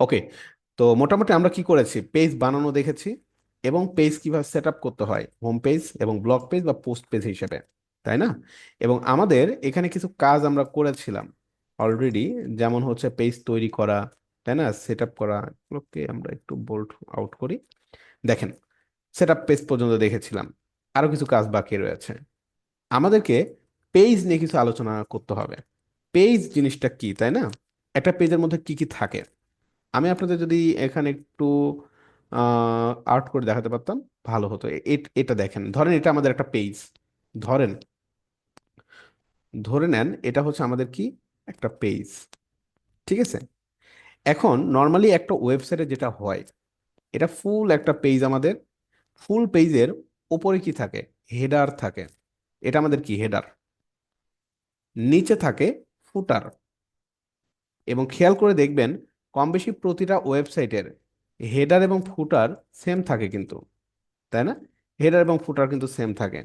ওকে তো মোটামুটি আমরা কি করেছি? পেজ বানানো দেখেছি এবং পেজ কীভাবে সেট আপ করতে হয়? হোম পেজ এবং ব্লগ পেজ বা পোস্ট পেজ হিসেবে, তাই না? এবং আমাদের এখানে কিছু কাজ আমরা করেছিলাম অলরেডি যেমন হচ্ছে পেজ তৈরি করা, তাই না? সেট আপ করা, এগুলোকে আমরা একটু বোল্ড আউট করি। দেখেন সেট আপ পেজ পর্যন্ত দেখেছিলাম আরও কিছু কাজ বাকি রয়েছে। আমাদেরকে পেজ নিয়ে কিছু আলোচনা করতে হবে। পেজ জিনিসটা কি, তাই না? একটা পেজের মধ্যে কি কি থাকে? আমি আপনাদের যদি এখানে একটু আর্ট করে দেখাতে পারতাম, ভালো হতো। এটা দেখেন। ধরেন এটা আমাদের একটা পেজ ধরেন, ধরে নেন এটা হচ্ছে আমাদের কি? একটা পেজ ঠিক আছে? এখন নর্মালি একটা ওয়েবসাইটে যেটা হয়, এটা ফুল একটা পেজ আমাদের। ফুল পেজের ওপরে কি থাকে? হেডার থাকে। এটা আমাদের কি? হেডার নিচে থাকে ফুটার এবং খেয়াল করে দেখবেন কম বেশি প্রতিটা ওয়েবসাইটের হেডার এবং ফুটার সেম থাকে কিন্তু, তাই না? হেডার এবং ফুটার কিন্তু সেম থাকে।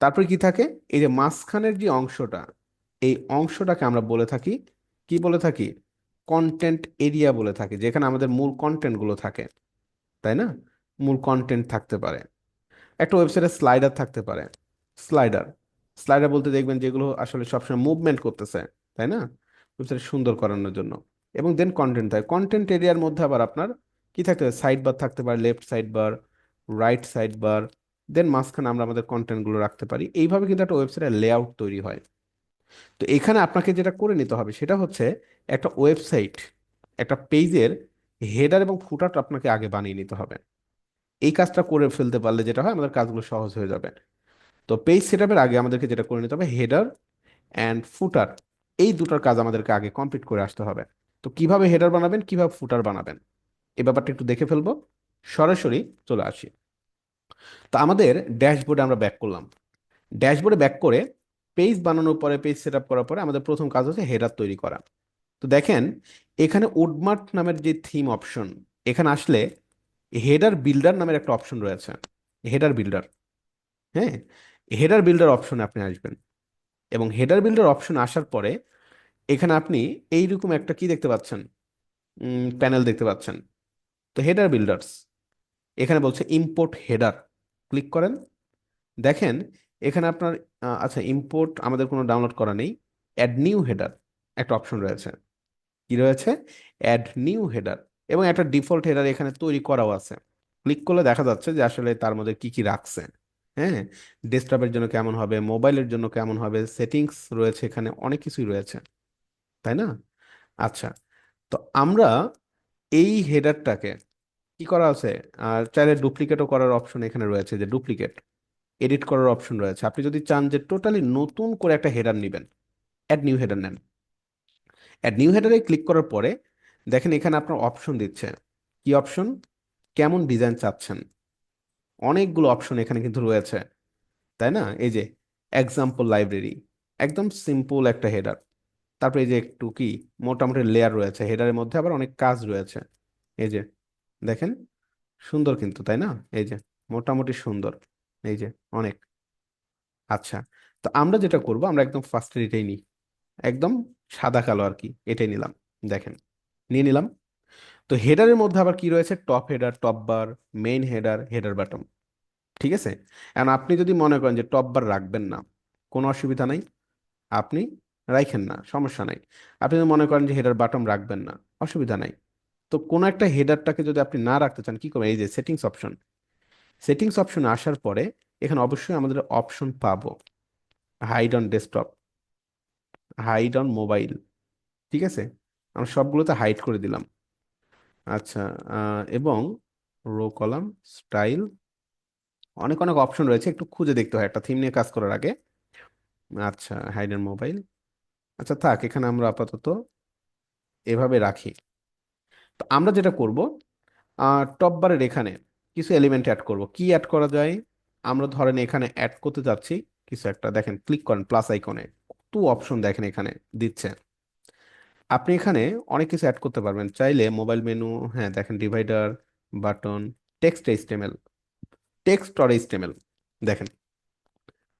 তারপরে কি থাকে? এই যে মাঝখানের যে অংশটা, এই অংশটাকে আমরা বলে থাকি, কি বলে থাকি? কন্টেন্ট এরিয়া বলে থাকি, যেখানে আমাদের মূল কন্টেন্টগুলো থাকে, তাই না? মূল কন্টেন্ট থাকতে পারে। একটা ওয়েবসাইটে স্লাইডার থাকতে পারে স্লাইডার স্লাইডার বলতে দেখবেন যেগুলো আসলে সবসময় মুভমেন্ট করতেছে, তাই না? ওয়েবসাইট সুন্দর করানোর জন্য। এবং দেন কন্টেন্ট থাকে। কন্টেন্ট এরিয়ার মধ্যে আবার আপনার কি থাকতে পারে? সাইড বার থাকতে পারে left side bar right side bar then মাঝখানে আমরা আমাদের কন্টেন্টগুলো রাখতে পারি। এইভাবে কিন্তু একটা ওয়েবসাইটের লেআউট তৈরি হয়। তো এখানে আপনাকে যেটা করে নিতে হবে সেটা হচ্ছে একটা ওয়েবসাইট একটা পেজের হেডার এবং ফুটারটা আপনাকে আগে বানিয়ে নিতে হবে। এই কাজটা করে ফেলতে পারলে যেটা হয়, আমাদের কাজগুলো সহজ হয়ে যাবে। তো পেজ সেটআপের আগে আমাদেরকে যেটা করে নিতে হবে হেডার অ্যান্ড ফুটার এই দুটোর কাজ আমাদেরকে আগে কমপ্লিট করে আসতে হবে। তো কীভাবে হেডার বানাবেন, কীভাবে ফুটার বানাবেন? এই ব্যাপারটা একটু দেখে ফেলব। সরাসরি চলে আসি। তো আমাদের ড্যাশবোর্ডে আমরা ব্যাক করলাম। ড্যাশবোর্ডে ব্যাক করে পেজ বানানোর পরে পেজ সেট আপ করার পরে আমাদের প্রথম কাজ হচ্ছে হেডার তৈরি করা। তো দেখেন, এখানে উডমার্ট নামের যে থিম অপশন এখানে আসলে হেডার বিল্ডার নামের একটা অপশন রয়েছে। হেডার বিল্ডার হ্যাঁ? হেডার বিল্ডার অপশনে আপনি আসবেন। এবং হেডার বিল্ডার অপশন আসার পরে, এখানে আপনি এইরকম একটা কি দেখতে পাচ্ছেন? প্যানেল দেখতে পাচ্ছেন। তো হেডার বিল্ডার্স এখানে বলছে ইম্পোর্ট হেডার ক্লিক করেন। দেখেন, এখানে আপনার আচ্ছা ইম্পোর্ট আমাদের কোনো ডাউনলোড করা নেই। অ্যাড নিউ হেডার একটা অপশন রয়েছে। কি রয়েছে? অ্যাড নিউ হেডার এবং একটা ডিফল্ট হেডার এখানে তৈরি করাও আছে। ক্লিক করলে দেখা যাচ্ছে যে আসলে তার মধ্যে কি কি রাখছে। হ্যাঁ? ডেস্কটপের জন্য কেমন হবে? মোবাইলের জন্য কেমন হবে? সেটিংস রয়েছে এখানে, অনেক কিছুই রয়েছে। তাই না? আচ্ছা তো আমরা এই হেডারটাকে কি করা আছে? আর চাইলে ডুপ্লিকেটও করার অপশন এখানে রয়েছে যে ডুপ্লিকেট এডিট করার অপশন রয়েছে। আপনি যদি চান যে টোটালি নতুন করে একটা হেডার নেবেন অ্যাড নিউ হেডার নেন। অ্যাড নিউ হেডারে ক্লিক করার পরে দেখেন এখানে আপনার অপশন দিচ্ছে। কি অপশন কেমন ডিজাইন চাচ্ছেন? অনেকগুলো অপশন এখানে কিন্তু রয়েছে, তাই না? এই যে এক্সাম্পল লাইব্রেরি একদম সিম্পল একটা হেডার তারপরে এই যে একটু কি, মোটামুটি লেয়ার রয়েছে হেডারের মধ্যে আবার অনেক কাজ রয়েছে, এই যে দেখেন, সুন্দর কিন্তু, তাই না? এই যে মোটামুটি সুন্দর, এই যে অনেক আচ্ছা তো আমরা যেটা করব, আমরা একদম ফার্স্টের এটাই নিই, একদম সাদা কালো আর কি, এটাই নিলাম, দেখেন, নিয়ে নিলাম তো হেডারের মধ্যে আবার কি রয়েছে? Top header top bar main header header button ঠিক আছে? এখন আপনি যদি মনে করেন যে টপ বার রাখবেন না, কোনো অসুবিধা নাই, আপনি রাখেন না, সমস্যা নাই। আপনি যদি মনে করেন যে হেডার বাটন রাখবেন না, অসুবিধা নাই। তো কোনো একটা হেডারটাকে যদি আপনি না রাখতে চান, কি করবেন? এই যে সেটিংস অপশন সেটিংস অপশন আসার পরে এখানে অবশ্যই আমাদের অপশন পাবো। Hide on desktop hide on mobile ঠিক আছে? আমরা সবগুলোতে হাইড করে দিলাম। আচ্ছা এবং রো কলাম স্টাইল অনেক অনেক অপশন রয়েছে, একটু খুঁজে দেখতে হয়, একটা থিম নিয়ে কাজ করার আগে। আচ্ছা হাইড অন মোবাইল আচ্ছা থাক, এখানে আমরা আপাতত এভাবে রাখি। তো আমরা যেটা করব টপ বারের এখানে কিছু এলিমেন্ট অ্যাড করব। কি অ্যাড করা যায়? আমরা ধরেন এখানে অ্যাড করতে যাচ্ছি, কিছু একটা, দেখেন ক্লিক করেন প্লাস আইকনে কত অপশন দেখেন এখানে দিচ্ছে। আপনি এখানে অনেক কিছু অ্যাড করতে পারবেন। চাইলে মোবাইল মেনু হ্যাঁ দেখেন divider button text HTML text or HTML দেখেন।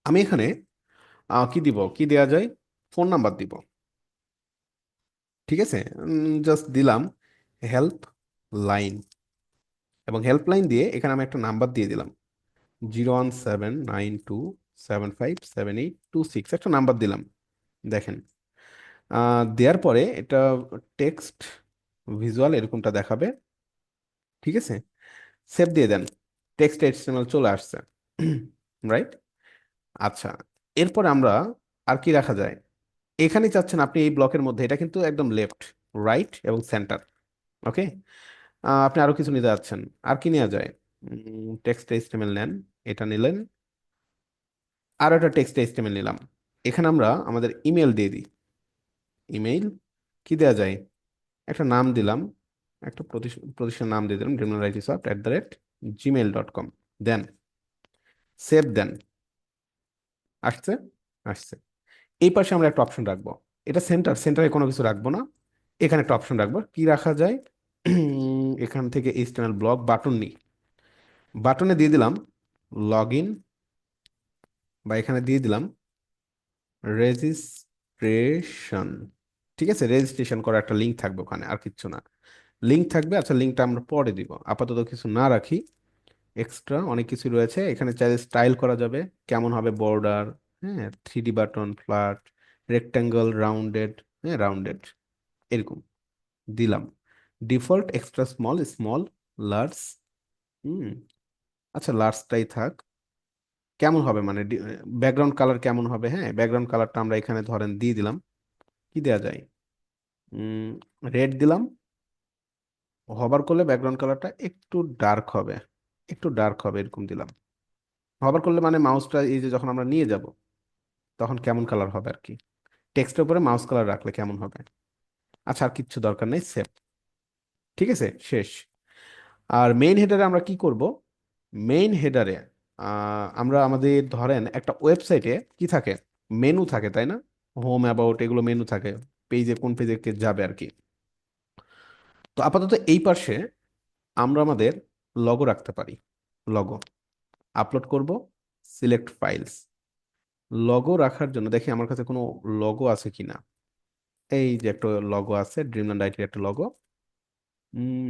আমি এখানে কি দিব? কি দেওয়া যায়? ফোন নাম্বার দিব। ঠিক আছে? জাস্ট দিলাম হেল্প লাইন এবং হেল্পলাইন দিয়ে এখানে আমি একটা নাম্বার দিয়ে দিলাম। Zero one seven nine two seven five seven eight two six একটা নাম্বার দিলাম। দেখেন। দেওয়ার পরে এটা টেক্সট ভিজুয়াল এরকমটা দেখাবে। ঠিক আছে? সেভ দিয়ে দেন। টেক্সট এইচটিএমএল চলে আসছে। রাইট? আচ্ছা এরপর আমরা আর কি রাখা যায়? এখানে চাচ্ছেন আপনি এই ব্লকের মধ্যে, এটা কিন্তু একদম লেফট, রাইট এবং সেন্টার। ওকে? আপনি আরও কিছু নিতে যাচ্ছেন। আর কি নেওয়া যায়? টেক্সট এইচটিএমএল নেন, এটা নিলেন। আর একটা টেক্সট এইচটিএমএল নিলাম। এখানে আমরা আমাদের ইমেল দিয়ে দিই। ইমেইল, কি দেওয়া যায়? একটা নাম দিলাম, একটা প্রতিষ্ঠান নাম দিয়ে দিলাম Dreamland IT soft at the rate Gmail dot com then save then আসছে? আসছে। এই পাশে আমরা একটা অপশন রাখব। এটা সেন্টার সেন্টারে কোনো কিছু রাখব না। এখানে একটা অপশন রাখব। কি রাখা যায়? এখান থেকে এইচটিএমএল ব্লক বাটন নিই। বাটনে দিয়ে দিলাম লগ ইন বা এখানে দিয়ে দিলাম রেজিস্ট্রেশন ঠিক আছে রেজিস্ট্রেশন করার একটা লিঙ্ক থাকবে ওখানে, আর কিচ্ছু না। লিঙ্ক থাকবে আচ্ছা লিঙ্কটা আমরা পরে দিব। আপাতত কিছু না রাখি। এক্সট্রা অনেক কিছু রয়েছে। এখানে চাইলে স্টাইল করা যাবে। কেমন হবে বর্ডার হ্যাঁ three D button flat rectangle rounded হ্যাঁ রাউন্ডেড এরকম। দিলাম। Default extra small small large hmm আচ্ছা লার্জটাই থাক। কেমন হবে মানে ব্যাকগ্রাউন্ড কালার কেমন হবে? হ্যাঁ ব্যাকগ্রাউন্ড কালারটা আমরা এখানে ধরেন দিয়ে দিলাম। কি দেওয়া যায়? রেড দিলাম। হবার করলে ব্যাকগ্রাউন্ড কালারটা একটু ডার্ক হবে। একটু ডার্ক হবে এরকম দিলাম। হবার করলে মানে মাউসটা এই যে যখন আমরা নিয়ে যাব, তখন কেমন কালার হবে আর কি? টেক্সটের উপরে মাউস কালার রাখলে কেমন হবে? আচ্ছা আর কিচ্ছু দরকার নেই সেভ ঠিক আছে, শেষ। আর মেইন হেডারে আমরা কি করব? মেইন হেডারে আমরা আমাদের ধরেন একটা ওয়েবসাইটে কি থাকে? মেনু থাকে, তাই না? হোম অ্যাবাউট এগুলো মেনু থাকে পেজে কোন পেজে যাবে আর কি। তো আপাতত এই পাশে আমরা আমাদের লগো রাখতে পারি। লগো আপলোড করব সিলেক্ট ফাইলস লগো রাখার জন্য, দেখি আমার কাছে কোনো লগো আছে কি না এই যে একটা লগো আছে ড্রিমল্যান্ড আইটির একটা লগো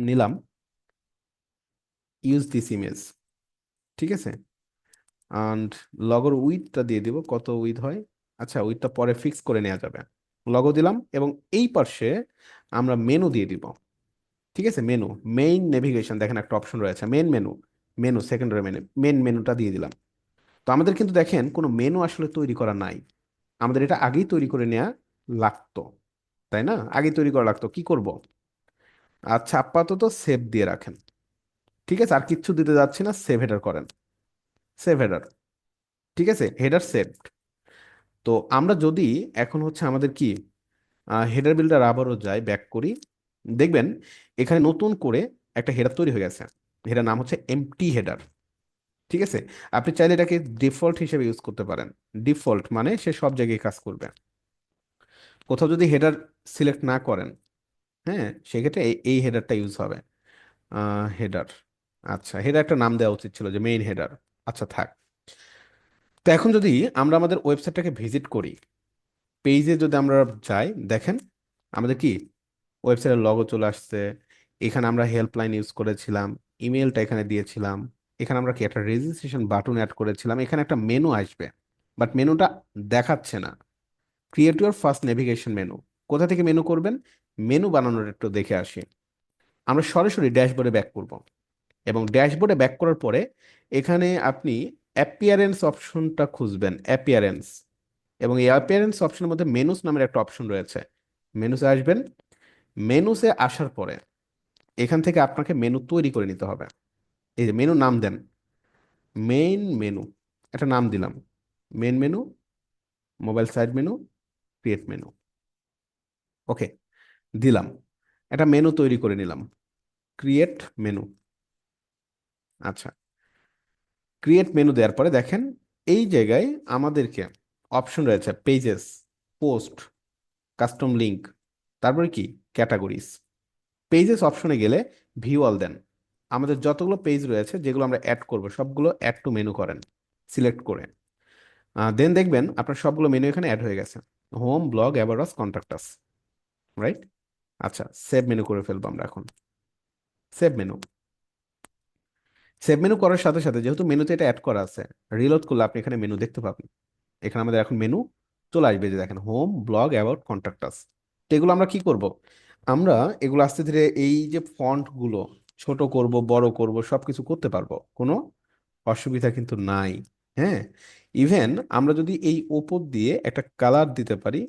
নিলাম। ইউজ দিস ইমেজ ঠিক আছে? অ্যান্ড লগোর উইথটা দিয়ে দিব, কত উইথ হয়? আচ্ছা উইথটা পরে ফিক্স করে নেওয়া যাবে। লগো দিলাম এবং এই পার্শ্বে আমরা মেনু দিয়ে দিব। ঠিক আছে? মেনু মেইন নেভিগেশন দেখেন একটা অপশন রয়েছে main menu menu secondary menu main মেনুটা দিয়ে দিলাম। তো আমাদের কিন্তু দেখেন কোনো মেনু আসলে তৈরি করা নাই। আমাদের এটা আগেই তৈরি করে নেওয়া লাগতো, তাই না? আগেই তৈরি করা লাগতো, কি করব? আচ্ছা আপাতত সেভ দিয়ে রাখেন। ঠিক আছে? আর কিচ্ছু দিতে যাচ্ছি না সেভ হেডার করেন। সেভ হেডার ঠিক আছে? হেডার সেভড তো আমরা যদি এখন হচ্ছে আমাদের কি হেডার বিল্ডার আবারও যাই ব্যাক করি, দেখবেন এখানে নতুন করে একটা হেডার তৈরি হয়ে গেছে। হেডার নাম হচ্ছে এমটি হেডার ঠিক আছে? আপনি চাইলে এটাকে ডিফল্ট হিসেবে ইউজ করতে পারেন। ডিফল্ট মানে সে সব জায়গায় কাজ করবে। কোথাও যদি হেডার সিলেক্ট না করেন হ্যাঁ সেক্ষেত্রে এই হেডারটা ইউজ হবে। হেডার আচ্ছা হেডার একটা নাম দেওয়া উচিত ছিল যে মেইন হেডার আচ্ছা থাক। তো এখন যদি আমরা আমাদের ওয়েবসাইটটাকে ভিজিট করি, পেজে যদি আমরা যাই, দেখেন আমাদের কি ওয়েবসাইটের লগো চলে আসছে, এখানে আমরা হেল্পলাইন ইউজ করেছিলাম ইমেলটা এখানে দিয়েছিলাম, এখানে আমরা কি একটা রেজিস্ট্রেশন বাটন অ্যাড করেছিলাম, এখানে একটা মেনু আসবে বাট মেনুটা দেখাচ্ছে না। Create your first navigation menu কোথা থেকে মেনু করবেন? মেনু বানানোর একটু দেখে আসি। আমরা সরাসরি ড্যাশবোর্ডে ব্যাক করব। এবং ড্যাশবোর্ডে ব্যাক করার পরে এখানে আপনি অ্যাপিয়ারেন্স অপশনটা খুঁজবেন অ্যাপিয়ারেন্স এবং এই অ্যাপিয়ারেন্স অপশনের মধ্যে মেনুস নামের একটা অপশন রয়েছে। মেনুসে আসবেন মেনুসে আসার পরে এখান থেকে আপনাকে মেনু তৈরি করে নিতে হবে। এই যে মেনু নাম দেন মেইন মেনু একটা নাম দিলাম main menu mobile side menu create menu okay দিলাম, একটা মেনু তৈরি করে নিলাম ক্রিয়েট মেনু আচ্ছা ক্রিয়েট মেনু দেওয়ার পরে দেখেন এই জায়গায় আমাদেরকে অপশন রয়েছে পেজেস পোস্ট কাস্টম লিঙ্ক তারপরে কি? ক্যাটাগরিজ পেজেস অপশনে গেলে ভিউ অল দেন। আমাদের যতগুলো পেজ রয়েছে, যেগুলো আমরা অ্যাড করব, সবগুলো অ্যাড টু মেনু করেন সিলেক্ট করে। দেন দেখবেন আপনার সবগুলো মেনু এখানে অ্যাড হয়ে গেছে। Home blog about us contact us right আচ্ছা সেভ মেনু করে ফেলব আমরা এখন। সেভ মেনু সেভ মেনু করার সাথে সাথে যেহেতু মেনুতে এটা অ্যাড করা আছে রিলোড করলে আপনি এখানে মেনু দেখতে পাবেন। এখানে আমাদের এখন মেনু চলে আসবে যে দেখেন home blog about contact us তো এগুলো আমরা কি করব? আমরা এগুলো আস্তে ধীরে এই যে ফন্টগুলো, ছোট করব, বড় করব, সবকিছু করতে পারব। কোনো অসুবিধা কিন্তু নাই। হ্যাঁ? ইভেন আমরা যদি এই ওপর দিয়ে একটা কালার দিতে পারি,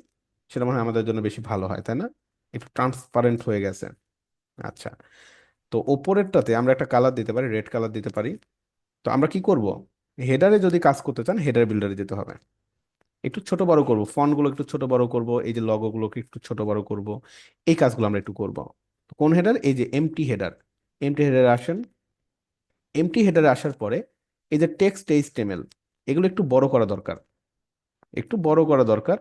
সেটা মনে হয় আমাদের জন্য বেশি ভালো হয়, তাই না? একটু ট্রান্সপারেন্ট হয়ে গেছে। আচ্ছা। তো ওপরেরটাতে আমরা একটা কালার দিতে পারি রেড কালার দিতে পারি। তো আমরা কি করব? হেডারে যদি কাজ করতে চান হেডার বিল্ডারে যেতে হবে। একটু ছোট বড় করব ফন্টগুলো একটু ছোট বড় করব, এই যে লগোগুলোকে একটু ছোট বড় করব, এই কাজগুলো আমরা একটু করব। কোন হেডার এই যে এমটি হেডার এমটি হেডারে আসেন। এমটি হেডারে আসার পরে এই যে টেক্সট এইচটিএমএল এগুলো একটু বড় করা দরকার। একটু বড় করা দরকার।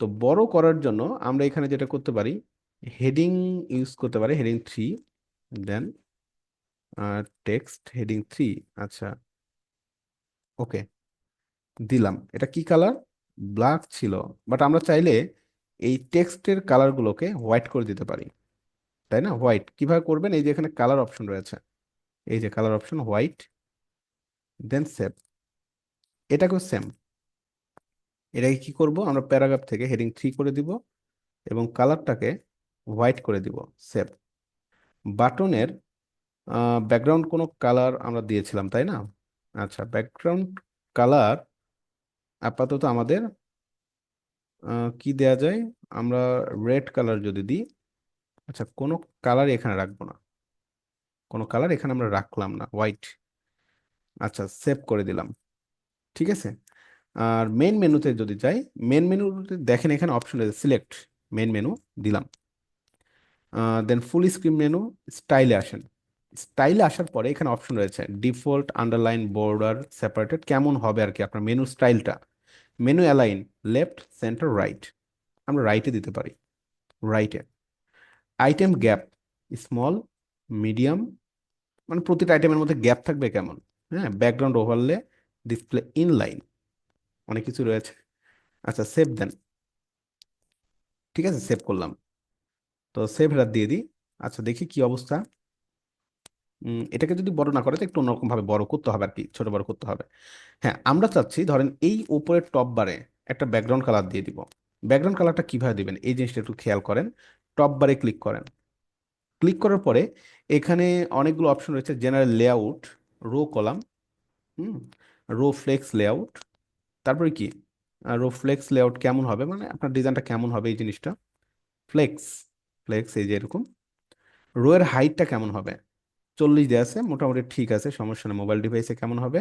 তো বড় করার জন্য আমরা এখানে যেটা করতে পারি হেডিং ইউজ করতে পারি হেডিং থ্রি দেন আর টেক্সট হেডিং থ্রি আচ্ছা। ওকে দিলাম। এটা কি কালার ব্ল্যাক ছিল। বাট আমরা চাইলে এই টেক্সটের কালারগুলোকে হোয়াইট করে দিতে পারি। তাই না? হোয়াইট কীভাবে করবেন? এই যে এখানে কালার অপশন রয়েছে। এই যে colour option white then save এটাকেও সেম এটাকে কি করব? আমরা প্যারাগ্রাফ থেকে হেডিং থ্রি করে দিব এবং কালারটাকে হোয়াইট করে দিব। সেভ বাটনের ব্যাকগ্রাউন্ড কোনো কালার আমরা দিয়েছিলাম, তাই না? আচ্ছা ব্যাকগ্রাউন্ড কালার আপাতত আমাদের কি দেয়া যায়? আমরা রেড কালার যদি দিই আচ্ছা কোনো কালার এখানে রাখব না। কোনো কালার এখানে আমরা রাখলাম না হোয়াইট আচ্ছা সেভ করে দিলাম। ঠিক আছে? আর মেন মেনুতে যদি যাই মেন মেনুতে দেখেন এখানে অপশন রয়েছে সিলেক্ট মেন মেনু দিলাম। দেন ফুল স্ক্রিন মেনু স্টাইলে আসেন। স্টাইলে আসার পরে এখানে অপশন রয়েছে ডিফল্ট আন্ডারলাইন বর্ডার সেপারেটেড কেমন হবে আর কি আপনার মেনু স্টাইলটা menu align left centre right আমরা রাইটে দিতে পারি। রাইটে আইটেম গ্যাপ স্মল মিডিয়াম মানে প্রতিটা আইটেমের মধ্যে গ্যাপ থাকবে কেমন? হ্যাঁ ব্যাকগ্রাউন্ড ওভারলে ডিসপ্লে ইনলাইন অনেক কিছু রয়েছে। আচ্ছা সেভ দেন ঠিক আছে সেভ করলাম। তো সেভ হেডার দিয়ে দিই। আচ্ছা দেখি কি অবস্থা। এটাকে যদি বড় না করে, তো একটু অন্যরকম ভাবে বড় করতে হবে আর কি ছোট বড় করতে হবে। হ্যাঁ আমরা চাচ্ছি, ধরেন এই উপরের টপ বারে একটা ব্যাকগ্রাউন্ড কালার দিয়ে দিব। ব্যাকগ্রাউন্ড কালারটা কীভাবে দিবেন? এই জিনিসটা একটু খেয়াল করেন। টপ বারে ক্লিক করেন। ক্লিক করার পরে এখানে অনেকগুলো অপশন রয়েছে general layout row column hmm row flex layout তারপরে কি? রো ফ্লেক্স লেআউট কেমন হবে? মানে আপনার ডিজাইনটা কেমন হবে এই জিনিসটা? ফ্লেক্স ফ্লেক্স এই যে এরকম। রো এর হাইটটা কেমন হবে? চল্লিশ দেওয়া আছে, মোটামুটি ঠিক আছে, সমস্যা নেই। মোবাইল ডিভাইসে কেমন হবে?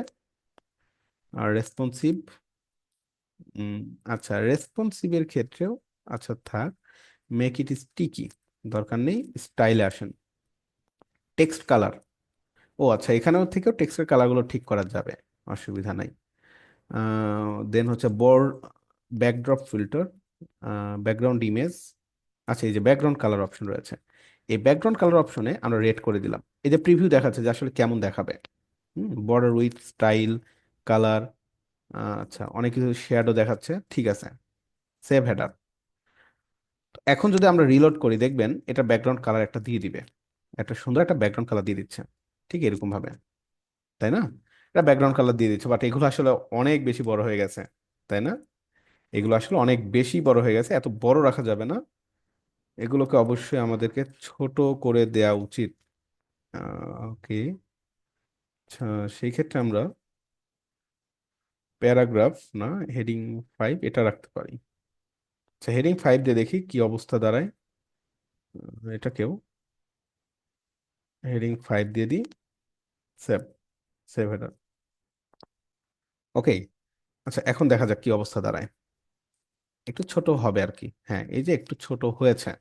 আর রেসপন্সিভ আচ্ছা রেসপন্সিভের ক্ষেত্রেও আচ্ছা থাক মেক ইট স্টিকি দরকার নেই স্টাইলে আসেন। টেক্সট কালার ও আচ্ছা এখানেও থেকেও টেক্সটের কালারগুলো ঠিক করা যাবে, অসুবিধা নাই। দেন হচ্ছে বর ব্যাকড্রপ ফিল্টার ব্যাকগ্রাউন্ড ইমেজ আচ্ছা এই যে ব্যাকগ্রাউন্ড কালার অপশন রয়েছে। এই ব্যাকগ্রাউন্ড কালার অপশনে আমরা রেড করে দিলাম। এই যে প্রিভিউ দেখাচ্ছে যে আসলে কেমন দেখাবে। বর্ডার উইথ স্টাইল কালার আচ্ছা অনেক কিছু শ্যাডো দেখাচ্ছে। ঠিক আছে সেভ হেডার এখন যদি আমরা রিলোড করি, দেখবেন এটা ব্যাকগ্রাউন্ড কালার একটা দিয়ে দিবে। একটা সুন্দর একটা ব্যাকগ্রাউন্ড কালার দিয়ে দিচ্ছে। ঠিক এরকমভাবে তাই না? এটা ব্যাকগ্রাউন্ড কালার দিয়ে দিচ্ছে। বাট এগুলো আসলে অনেক বেশি বড় হয়ে গেছে। তাই না? এগুলো আসলে অনেক বেশি বড় হয়ে গেছে। এত বড় রাখা যাবে না। এগুলোকে অবশ্যই আমাদেরকে ছোট করে দেওয়া উচিত। ওকে। আচ্ছা সেই ক্ষেত্রে আমরা প্যারাগ্রাফ না, হেডিং ফাইভ এটা রাখতে পারি। আচ্ছা হেডিং ফাইভ দিয়ে দেখি কি অবস্থা দাঁড়ায়। এটাকেও হেডিং ফাইভ দিয়ে দিই। Save save header. ওকে। আচ্ছা এখন দেখা যাক কি অবস্থা দাঁড়ায়। একটু ছোট হবে আর কি হ্যাঁ এই যে একটু ছোট হয়েছে।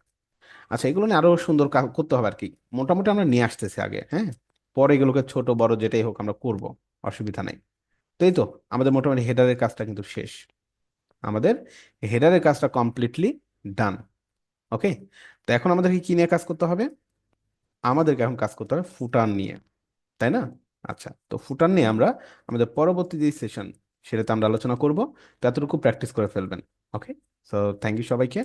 আচ্ছা এগুলো নিয়ে আরও সুন্দর করতে হবে আর কি মোটামুটি আমরা নিয়ে আসতেছি আগে হ্যাঁ? পরে এগুলোকে ছোট, বড় যেটাই হোক আমরা করব, অসুবিধা নেই। তো এই তো, আমাদের মোটামুটি হেডারের কাজটা কিন্তু শেষ। আমাদের হেডারের কাজটা কমপ্লিটলি ডান ওকে তো এখন আমাদেরকে কি নিয়ে কাজ করতে হবে? আমাদেরকে এখন কাজ করতে হবে ফুটার নিয়ে, তাই না? আচ্ছা তো ফুটার নিয়ে আমরা আমাদের পরবর্তী যে সেশন সেটাতে আমরা আলোচনা করব। তো এতটুকু প্র্যাকটিস করে ফেলবেন। ওকে সো থ্যাংক ইউ সবাইকে